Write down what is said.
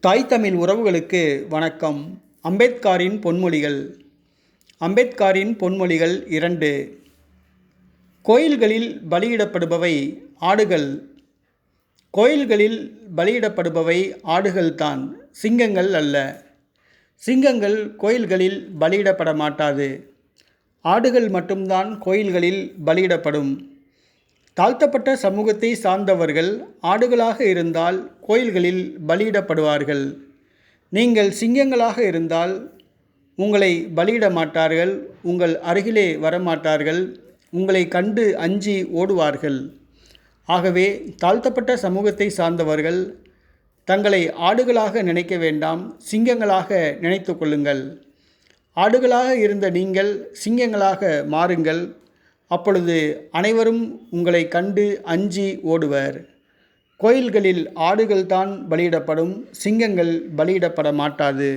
தாய் தமிழ் உறவுகளுக்கு வணக்கம். அம்பேத்காரின் பொன்மொழிகள். அம்பேத்காரின் பொன்மொழிகள் இரண்டு. கோயில்களில் பலியிடப்படுபவை ஆடுகள். கோயில்களில் பலியிடப்படுபவை ஆடுகள்தான். சிங்கங்கள் அல்ல. சிங்கங்கள் கோயில்களில் பலியிடப்பட மாட்டாது ஆடுகள் மட்டும்தான் கோயில்களில் பலியிடப்படும். தாழ்த்தப்பட்ட சமூகத்தை சார்ந்தவர்கள் ஆடுகளாக இருந்தால் கோயில்களில் பலியிடப்படுவார்கள். நீங்கள் சிங்கங்களாக இருந்தால் உங்களை பலியிட மாட்டார்கள் உங்கள் அருகிலே வரமாட்டார்கள் உங்களை கண்டு அஞ்சி ஓடுவார்கள். ஆகவே தாழ்த்தப்பட்ட சமூகத்தை சார்ந்தவர்கள் தங்களை ஆடுகளாக நினைக்க வேண்டாம் சிங்கங்களாக நினைத்து கொள்ளுங்கள். ஆடுகளாக இருந்த நீங்கள் சிங்கங்களாக மாறுங்கள். அப்பொழுது அனைவரும் உங்களை கண்டு அஞ்சி ஓடுவர். கோயில்களில் ஆடுகள்தான் பலியிடப்படும் சிங்கங்கள் பலியிடப்பட மாட்டாது